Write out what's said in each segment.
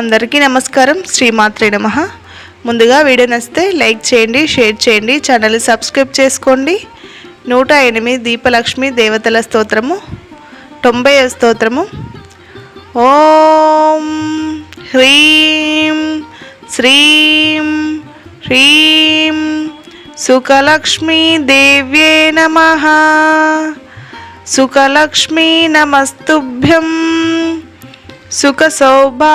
అందరికీ నమస్కారం. శ్రీమాత్రే నమ. ముందుగా వీడియో నచ్చితే లైక్ చేయండి షేర్ చేయండి ఛానల్ సబ్స్క్రైబ్ చేసుకోండి. నూట ఎనిమిది దీపలక్ష్మి దేవతల స్తోత్రము తొంభై స్తోత్రము. ఓం హ్రీం శ్రీం హ్రీం సుఖలక్ష్మీ దేవ్యే నమ. సుఖలక్ష్మీ నమస్తుభ్యం. సుఖ సౌభాగ్యదాయిని.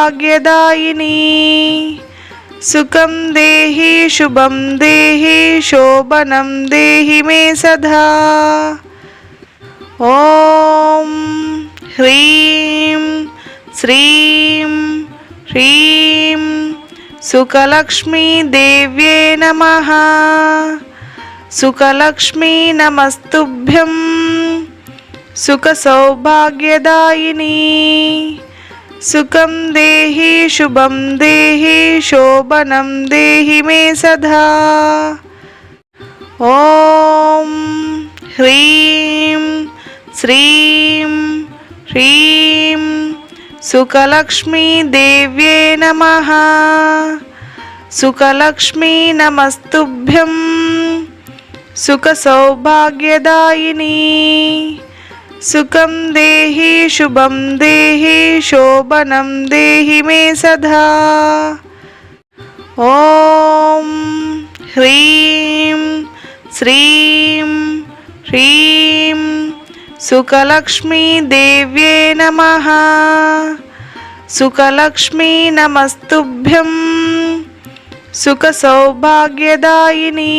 సుఖం దేహి శుభం దేహి శోభనం దేహి మే సదా. ఓం హ్రీం శ్రీం హ్రీం సుఖలక్ష్మీ దేవ్యే నమ. సుఖలక్ష్మీ నమస్తుభ్యం. సుఖ సౌభాగ్యదాయిని. సుఖం దేహి శుభం దేహి శోభనం దేహి మే సదా. ఓం హ్రీం శ్రీం హ్రీం సుఖలక్ష్మీ దేవ్యే నమ. సుఖలక్ష్మీ నమస్తుభ్యం సుఖ సౌభాగ్యదాయిని. సుఖం దేహి శుభం దేహి శోభనం దేహి మే సదా. ఓం హ్రీం శ్రీం హ్రీం సుఖలక్ష్మీ దేవ్యే నమ. సుఖలక్ష్మీ నమస్తుభ్యం సుఖ సౌభాగ్యదాయిని.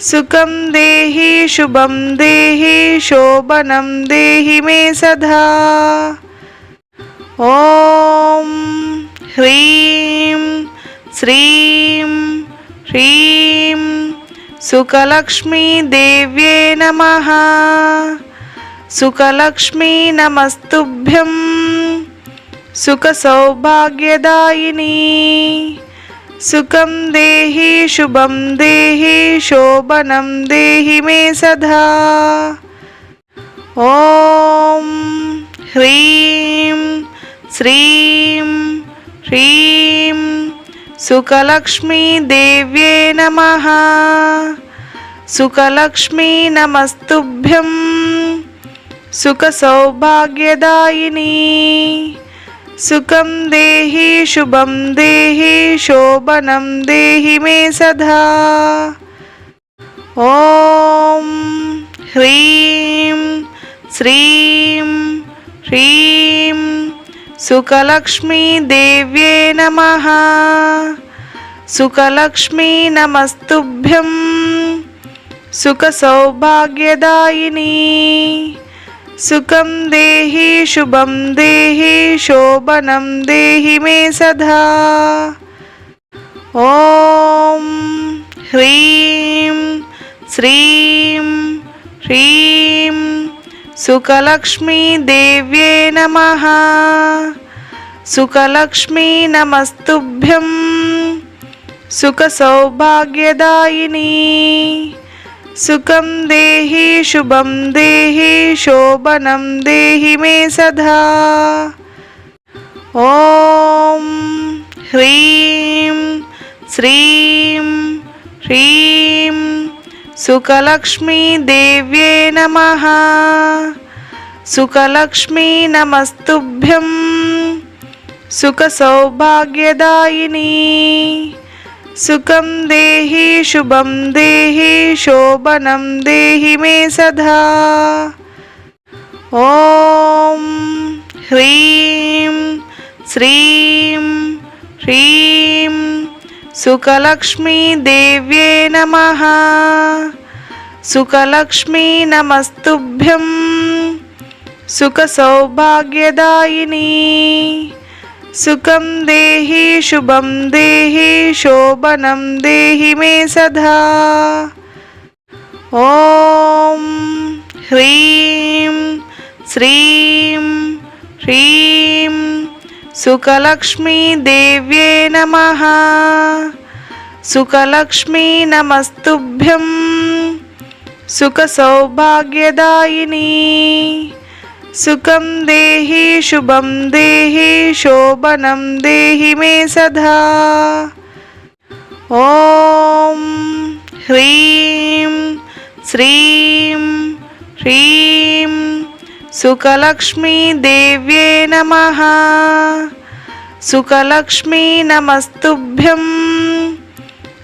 సుఖం దేహి శుభం దేహి శోభనం దేహి మే సదా. ఓం హ్రీం శ్రీం హ్రీం సుఖలక్ష్మీ దేవ్యే నమ. సుఖలక్ష్మీ నమస్తుభ్యం సుఖ సౌభాగ్యదాయిని. సుఖం దేహి శుభం దేహి శోభనం దేహి మే సదా. ఓం హ్రీం శ్రీం హ్రీం సుఖలక్ష్మీ దేవ్యే నమ. సుఖలక్ష్మీ నమస్తుభ్యం సుఖ సౌభాగ్యదాయిని. సుఖం దేహి శుభం దేహి శోభనం దేహి మే సదా. ఓం హ్రీం శ్రీం హ్రీం సుఖలక్ష్మీ దేవ్యే నమ. సుఖలక్ష్మీ నమస్తుభ్యం సుఖ సౌభాగ్యదాయిని. సుఖం దేహి శుభం దేహి శోభనం దేహి మే సదా. ఓం హ్రీం శ్రీం హ్రీం సుఖలక్ష్మీ దేవ్యే నమ. సుఖలక్ష్మీ నమస్తుభ్యం సుఖ సౌభాగ్యదాయిని. సుఖం దేహి శుభం దేహి శోభనం దేహి మే సదా. ఓం హ్రీం శ్రీం హ్రీం సుఖలక్ష్మీ దేవ్యే నమ. సుఖలక్ష్మీ నమస్తుభ్యం సుఖ సౌభాగ్యదాయిని. సుఖం దేహి శుభం దేహి శోభనం దేహి మే సదా. ఓం హ్రీం శ్రీం హ్రీం సుఖలక్ష్మీ దేవ్యే నమ. సుఖలక్ష్మీ నమస్తుభ్యం సుఖ సౌభాగ్యదాయిని. సుఖం దేహి శుభం దేహి శోభనం దేహి మే సదా. ఓం హ్రీం శ్రీం హ్రీం సుఖలక్ష్మీ దేవ్యే నమ. సుఖలక్ష్మీ నమస్తుభ్యం సుఖ సౌభాగ్యదాయిని. సుఖం దేహి శుభం దేహి శోభనం దేహి మే సదా. ఓం హ్రీం శ్రీం హ్రీం సుఖలక్ష్మీ దేవ్యే నమ. సుఖలక్ష్మీ నమస్తుభ్యం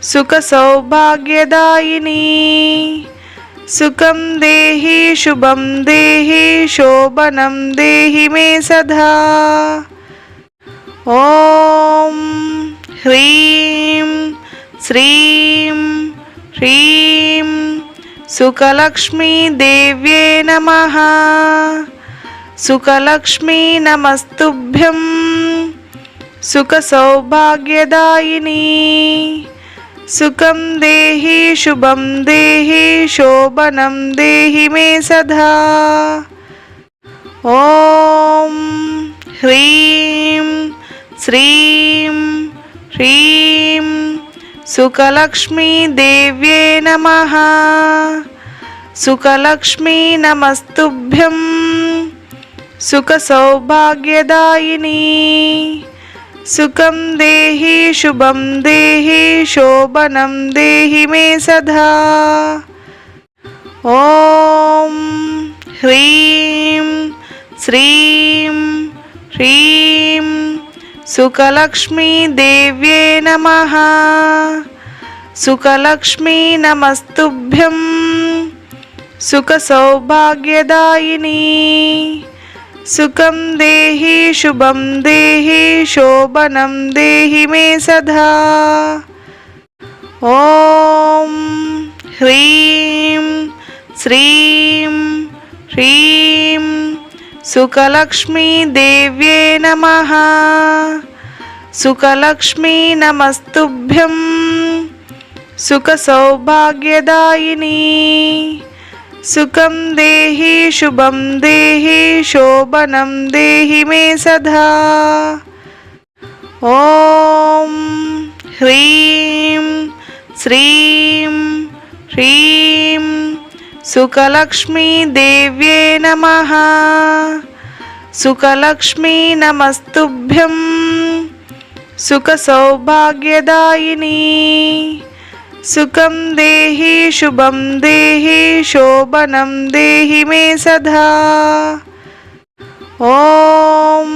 సుఖ సౌభాగ్యదాయిని. సుఖం దేహి శుభం దేహి శోభనం దేహి మే సదా. ఓం హ్రీం శ్రీం హ్రీం సుఖలక్ష్మీ దేవ్యే నమ. సుఖలక్ష్మీ నమస్తుభ్యం సుఖ సౌభాగ్యదాయిని. సుఖం దేహి శుభం దేహి శోభనం దేహి మే సదా. ఓం హ్రీం శ్రీం హ్రీం సుఖలక్ష్మీ దేవ్యే నమ. సుఖలక్ష్మీ నమస్తుభ్యం సుఖ సౌభాగ్యదాయిని. సుఖం దేహి శుభం దేహి శోభనం దేహి మే సదా. ఓం హ్రీం శ్రీం హ్రీం సుఖలక్ష్మీ దేవ్యే నమ. సుఖలక్ష్మీ నమస్తుభ్యం సుఖ సౌభాగ్యదాయిని. సుఖం దేహి శుభం దేహి శోభనం దేహి మే సదా. ఓం హ్రీం శ్రీం హ్రీం సుఖలక్ష్మీ దేవ్యే నమ. సుఖలక్ష్మీ నమస్తుభ్యం సుఖ సౌభాగ్యదాయిని. సుఖం దేహి శుభం దేహి శోభనం దేహి మే సదా. ఓం హ్రీం శ్రీం హ్రీం సుఖలక్ష్మీ దేవ్యే నమ. సుఖలక్ష్మీ నమస్తుభ్యం సుఖ సౌభాగ్యదాయిని. సుఖం దేహి శుభం దేహి శోభనం దేహి మే సదా. ఓం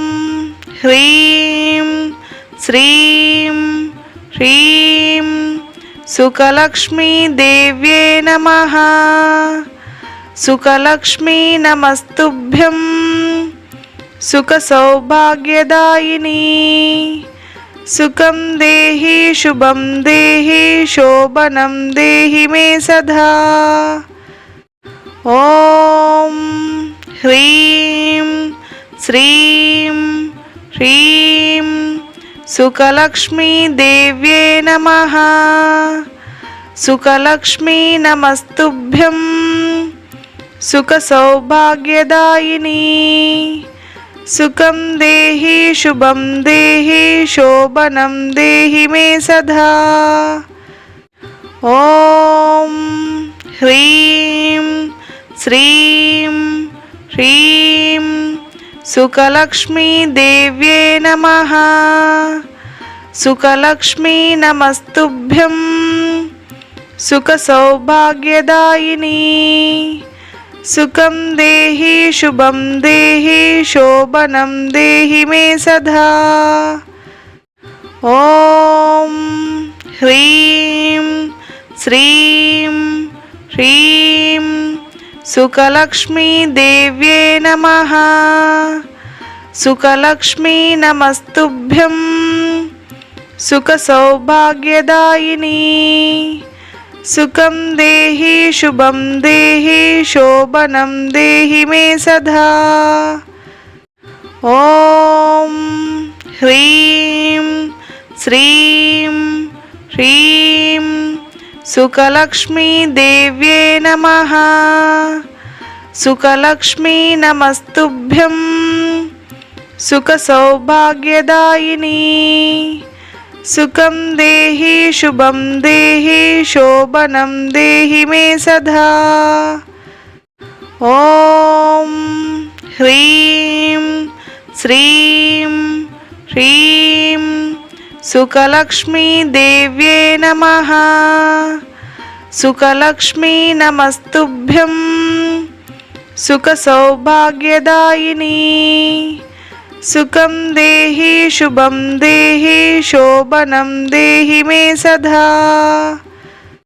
హ్రీం శ్రీం హ్రీం సుఖలక్ష్మీ దేవ్యే నమ. సుఖలక్ష్మీ నమస్తుభ్యం సుఖ సౌభాగ్యదాయిని. సుఖం దేహి శుభం దేహి శోభనం దేహి మే సదా. ఓం హ్రీం శ్రీం హ్రీం సుఖలక్ష్మీ దేవ్యే నమ. సుఖలక్ష్మీ నమస్తుభ్యం సుఖ సౌభాగ్యదాయిని. సుఖం దేహి శుభం దేహి శోభనం దేహి మే సదా. ఓం హ్రీం శ్రీం హ్రీం సుఖలక్ష్మీ దేవ్యే నమ. సుఖలక్ష్మీ నమస్తుభ్యం సుఖ సౌభాగ్యదాయిని. సుఖం దేహి శుభం దేహి శోభనం దేహి మే సదా. ఓం హ్రీం శ్రీం హ్రీం సుఖలక్ష్మీ దేవ్యే నమ. సుఖలక్ష్మీ నమస్తుభ్యం సుఖ సౌభాగ్యదాయిని. సుఖం దేహి శుభం దేహి శోభనం దేహి మే సదా. ఓం హ్రీం శ్రీం హ్రీం సుఖలక్ష్మీ దేవ్యే నమ. సుఖలక్ష్మీ నమస్తుభ్యం సుఖ సౌభాగ్యదాయిని. సుఖం దేహి శుభం దేహి శోభనం దేహి మే సదా. ఓం హ్రీం శ్రీం హ్రీం సుఖలక్ష్మీదేవ్యే నమ. సుఖలక్ష్మీ నమస్తుభ్యం సుఖ సుఖసౌభాగ్యదాయిని సుఖం దేహి శుభం దేహి శోభనం దేహి మే సదా